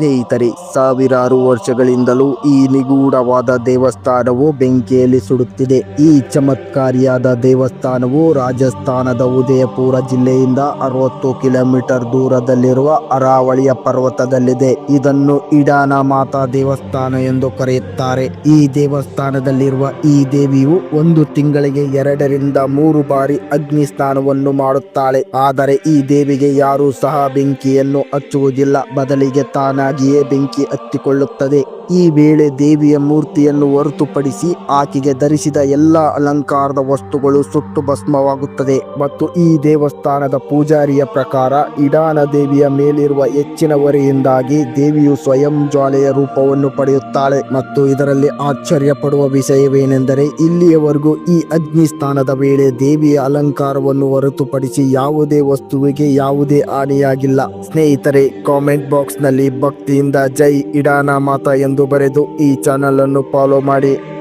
ಸ್ನೇಹಿತರೆ, ಸಾವಿರಾರು ವರ್ಷಗಳಿಂದಲೂ ಈ ನಿಗೂಢವಾದ ದೇವಸ್ಥಾನವು ಬೆಂಕಿಯಲ್ಲಿ ಸುಡುತ್ತಿದೆ. ಈ ಚಮತ್ಕಾರಿಯಾದ ದೇವಸ್ಥಾನವು ರಾಜಸ್ಥಾನದ ಉದಯಪುರ ಜಿಲ್ಲೆಯಿಂದ ಅರವತ್ತು ಕಿಲೋಮೀಟರ್ ದೂರದಲ್ಲಿರುವ ಅರಾವಳಿಯ ಪರ್ವತದಲ್ಲಿದೆ. ಇದನ್ನು ಇಡಾನ ಮಾತಾ ದೇವಸ್ಥಾನ ಎಂದು ಕರೆಯುತ್ತಾರೆ. ಈ ದೇವಸ್ಥಾನದಲ್ಲಿರುವ ಈ ದೇವಿಯು ಒಂದು ತಿಂಗಳಿಗೆ ಎರಡರಿಂದ ಮೂರು ಬಾರಿ ಅಗ್ನಿ ಸ್ನಾನವನ್ನು ಮಾಡುತ್ತಾಳೆ. ಆದರೆ ಈ ದೇವಿಗೆ ಯಾರೂ ಸಹ ಬೆಂಕಿಯನ್ನು ಹಚ್ಚುವುದಿಲ್ಲ. ಬದಲಿಗೆ ತಾನಾಗಿಯೇ ಬೆಂಕಿ ಹತ್ತಿಕೊಳ್ಳುತ್ತದೆ. ಈ ವೇಳೆ ದೇವಿಯ ಮೂರ್ತಿಯನ್ನು ಹೊರತುಪಡಿಸಿ ಆಕೆಗೆ ಧರಿಸಿದ ಎಲ್ಲ ಅಲಂಕಾರದ ವಸ್ತುಗಳು ಸುಟ್ಟು ಭಸ್ಮವಾಗುತ್ತದೆ. ಮತ್ತು ಈ ದೇವಸ್ಥಾನದ ಪೂಜಾರಿಯ ಪ್ರಕಾರ ಇಡಾನ ದೇವಿಯ ಮೇಲಿರುವ ಹೆಚ್ಚಿನ ಹೊರೆಯಿಂದಾಗಿ ದೇವಿಯು ಸ್ವಯಂ ಜ್ವಾಲೆಯ ರೂಪವನ್ನು ಪಡೆಯುತ್ತಾಳೆ. ಮತ್ತು ಇದರಲ್ಲಿ ಆಶ್ಚರ್ಯ ಪಡುವ ವಿಷಯವೇನೆಂದರೆ ಇಲ್ಲಿಯವರೆಗೂ ಈ ಅಗ್ನಿ ಸ್ಥಾನದ ವೇಳೆ ದೇವಿಯ ಅಲಂಕಾರವನ್ನು ಹೊರತುಪಡಿಸಿ ಯಾವುದೇ ವಸ್ತುವಿಗೆ ಯಾವುದೇ ಹಾನಿಯಾಗಿಲ್ಲ. ಸ್ನೇಹಿತರೆ, ಕಾಮೆಂಟ್ ಬಾಕ್ಸ್ನಲ್ಲಿ ಭಕ್ತಿಯಿಂದ ಜೈ ಇಡಾನ ಮಾತಾ ಎಂದು ಬರೆದು ಈ ಚಾನಲ್ ಅನ್ನು ಫಾಲೋ ಮಾಡಿ.